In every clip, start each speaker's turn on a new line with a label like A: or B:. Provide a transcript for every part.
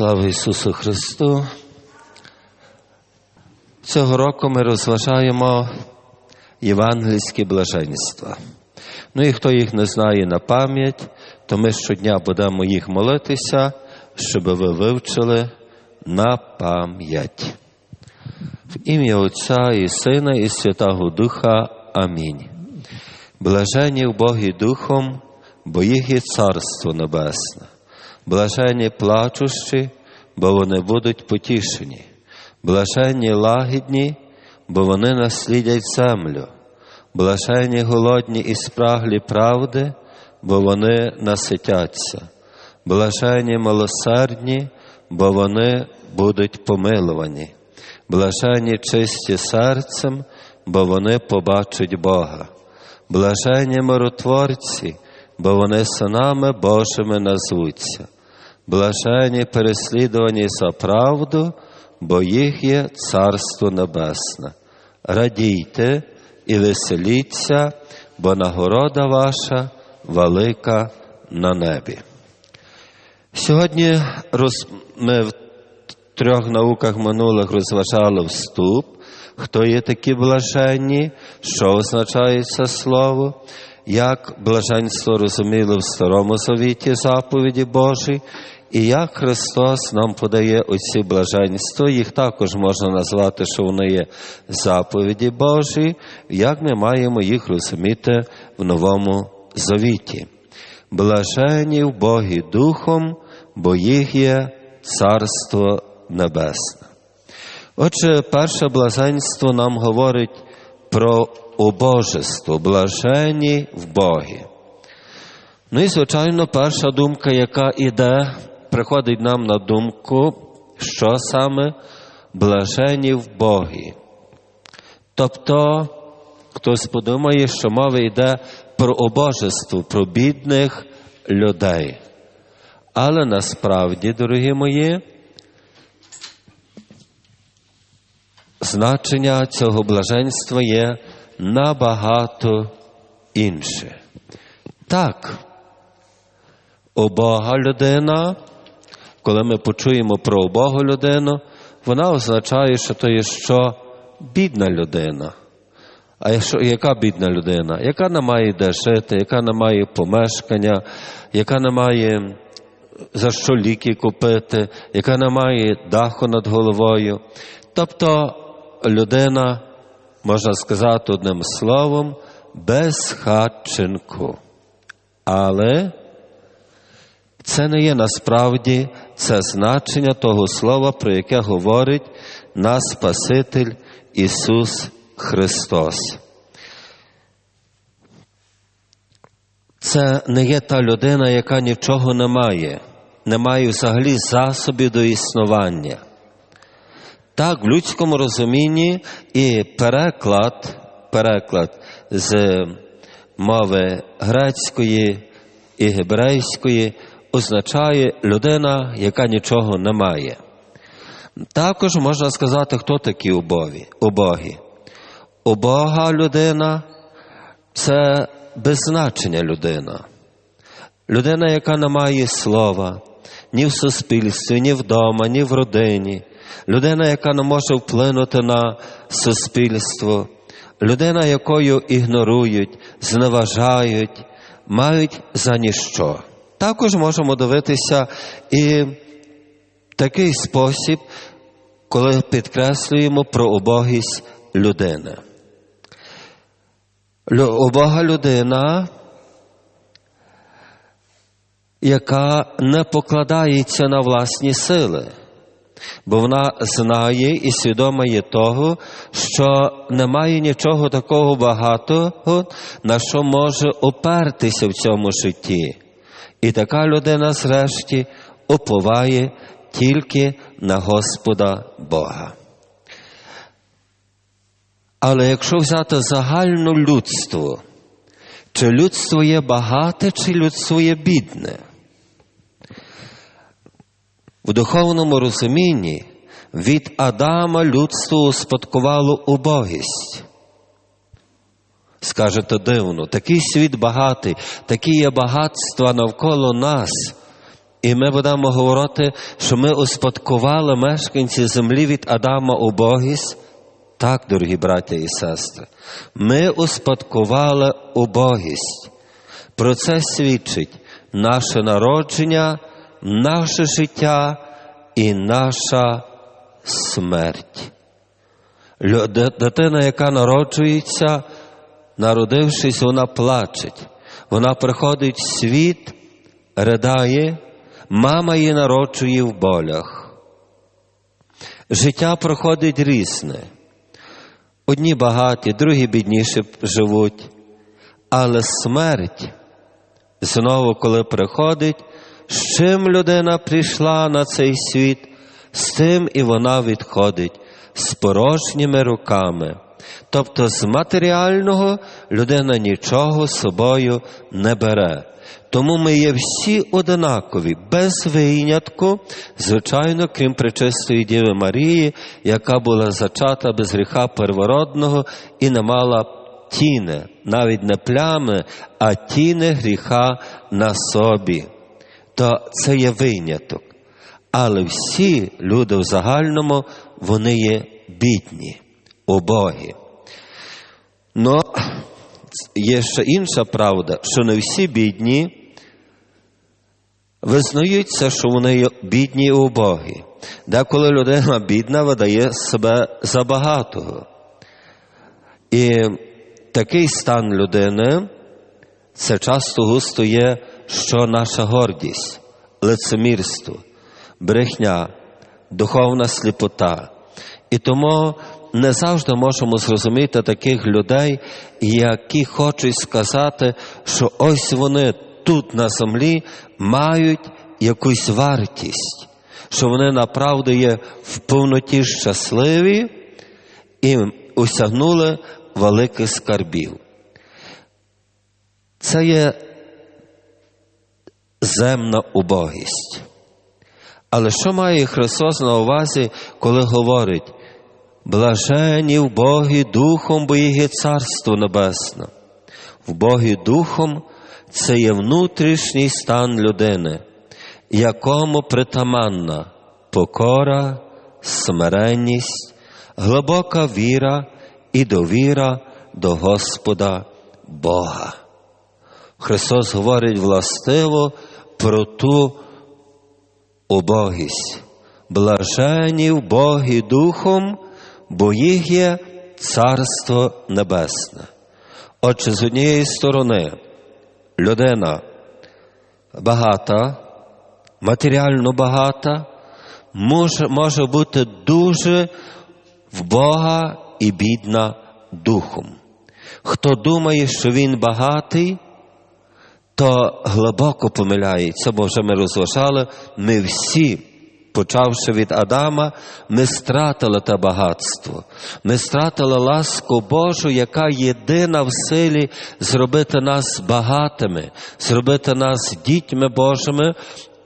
A: Слава Ісусу Христу! Цього року ми розважаємо євангельські блаженства. Ну і хто їх не знає на пам'ять, то ми щодня будемо їх молитися, щоб ви вивчили на пам'ять. В ім'я Отця і Сина, і Святого Духа. Амінь. Блажені в Богі Духом, бо їх є Царство Небесне. Блажені плачущі, бо вони будуть потішені. Блаженні лагідні, бо вони наслідять землю. Блажені голодні і спраглі правди, бо вони наситяться. Блажені милосердні, бо вони будуть помилувані. Блажені чисті серцем, бо вони побачать Бога. Блажені миротворці, бо вони синами Божими назвуться. Блажені переслідувані за правду, бо їх є Царство Небесне. Радійте і веселіться, бо нагорода ваша велика на небі. Сьогодні ми в трьох науках минулих розважали вступ, хто є такі блаженні, що означає це слово, як блаженство розуміли в Старому Завіті заповіді Божі, і як Христос нам подає оці блаженства, їх також можна назвати, що вони є заповіді Божі, як ми маємо їх розуміти в Новому Завіті. Блажені в Богі Духом, бо їх є Царство Небесне. Отже, перше блаженство нам говорить про обожество, блажені в Богі. Ну і, звичайно, перша думка, яка іде, приходить нам на думку, що саме блажені в Богі. Тобто, хтось подумає, що мова йде про обожество, про бідних людей. Але насправді, дорогі мої, значення цього блаженства є набагато інше. Так, обога людина, коли ми почуємо про обогу людину, вона означає, що то є що бідна людина. А якщо, яка бідна людина? Яка не має де жити, яка не має помешкання, яка не має за що ліки купити, яка не має даху над головою. Тобто людина, можна сказати одним словом, без хатчинку. Але це не є насправді це значення того слова, про яке говорить наш Спаситель Ісус Христос. Це не є та людина, яка нічого не має, не має взагалі засобів до існування. Так, в людському розумінні і переклад, переклад з мови грецької і гебрейської означає людина, яка нічого не має. Також можна сказати, хто такі убогі. убогі. Убога людина це беззначення людина. Людина, яка не має слова ні в суспільстві, ні вдома, ні в родині. Людина, яка не може вплинути на суспільство, людина, якою ігнорують, зневажають, мають за ніщо. Також можемо дивитися і такий спосіб, коли підкреслюємо про убогість людини. Убога людина, яка не покладається на власні сили, бо вона знає і свідома є того, що немає нічого такого багатого, на що може опертися в цьому житті. І така людина, зрешті, уповає тільки на Господа Бога. Але якщо взяти загальне людство, чи людство є багате, чи людство є бідне? В духовному розумінні від Адама людство успадкувало убогість. Скажете дивно, такий світ багатий, такі є багатства навколо нас, І ми будемо говорити, що ми успадкували мешканці землі від Адама убогість. Так, дорогі браття і сестри, ми успадкували убогість. Про це свідчить наше народження, наше життя і наша смерть. Дитина, яка народжується, народившись, вона плаче. Вона приходить в світ, ридає, мама її народжує в болях. Життя проходить різне. Одні багаті, другі бідніше живуть. Але смерть, знову, коли приходить, з чим людина прийшла на цей світ, з тим і вона відходить з порожніми руками. Тобто з матеріального людина нічого собою не бере. Тому ми є всі одинакові, без винятку, звичайно, крім Пречистої Діви Марії, яка була зачата без гріха первородного і не мала тіни, навіть не плями, а тіни гріха на собі. То це є виняток. Але всі люди в загальному, вони є бідні, убогі. Но є ще інша правда, що не всі бідні визнаються, що вони є бідні і убогі. Деколи людина бідна видає себе за багатого. І такий стан людини це часто густо є, що наша гордість, лицемірство, брехня, духовна сліпота. І тому не завжди можемо зрозуміти таких людей, які хочуть сказати, що ось вони тут на землі мають якусь вартість, що вони направду є в повноті щасливі і осягнули великих скарбів. Це є земна убогість. Але що має Христос на увазі, коли говорить, блажені в Богі Духом, бо їх є Царство Небесне. В Богі Духом це є внутрішній стан людини, якому притаманна покора, смиренність, глибока віра і довіра до Господа Бога. Христос говорить властиво про ту убогість. Блажені в Богі Духом, бо їх є Царство Небесне. Отже, з однієї сторони, людина багата, матеріально багата, може, може бути дуже в Бога і бідна духом. Хто думає, що він багатий, то глибоко помиляється, бо вже ми розважали, ми всі, почавши від Адама, ми стратили те багатство, ми стратили ласку Божу, яка єдина в силі зробити нас багатими, зробити нас дітьми Божими.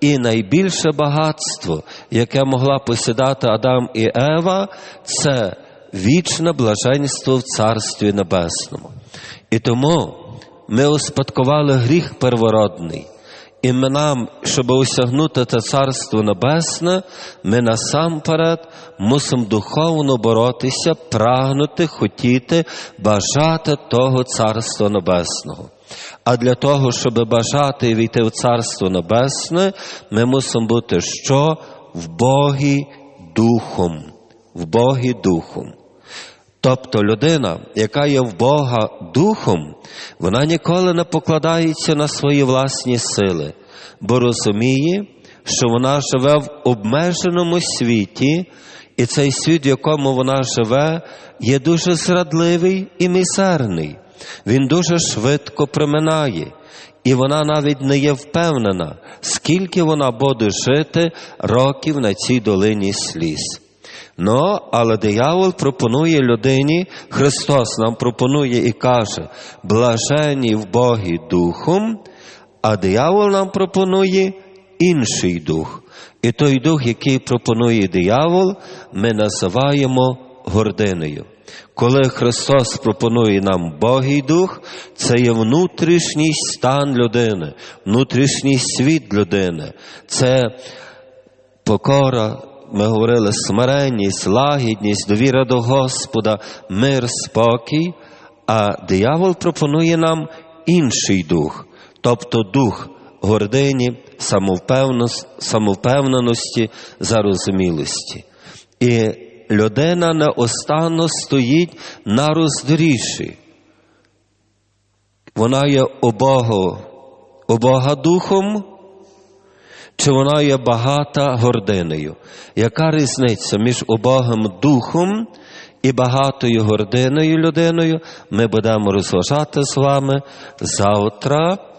A: І найбільше багатство, яке могла посідати Адам і Ева, це вічне блаженство в Царстві Небесному. І тому ми успадкували гріх первородний. І ми нам, щоб осягнути те Царство Небесне, ми насамперед мусимо духовно боротися, прагнути, хотіти, бажати того Царства Небесного. А для того, щоб бажати і війти в Царство Небесне, ми мусимо бути що? В Богі Духом. В Богі Духом. Тобто людина, яка є в Бога духом, вона ніколи не покладається на свої власні сили, бо розуміє, що вона живе в обмеженому світі, і цей світ, в якому вона живе, є дуже зрадливий і мізерний. Він дуже швидко проминає, і вона навіть не є впевнена, скільки вона буде жити років на цій долині сліз. Ну, але диявол пропонує людині, Христос нам пропонує і каже, блажені в Богі духом, а диявол нам пропонує інший дух. І той дух, який пропонує диявол, ми називаємо гординою. Коли Христос пропонує нам Богий Дух, це є внутрішній стан людини, внутрішній світ людини, це покора, ми говорили, смиренність, лагідність, довіра до Господа, мир, спокій. А диявол пропонує нам інший дух, тобто дух гордині, самовпевненості, зарозумілості. І людина неостанно стоїть на роздоріжжі. Вона є обого, обога духом, чи вона є багата гординою? Яка різниця між убогим духом і багатою гординою людиною? Ми будемо розважати з вами завтра.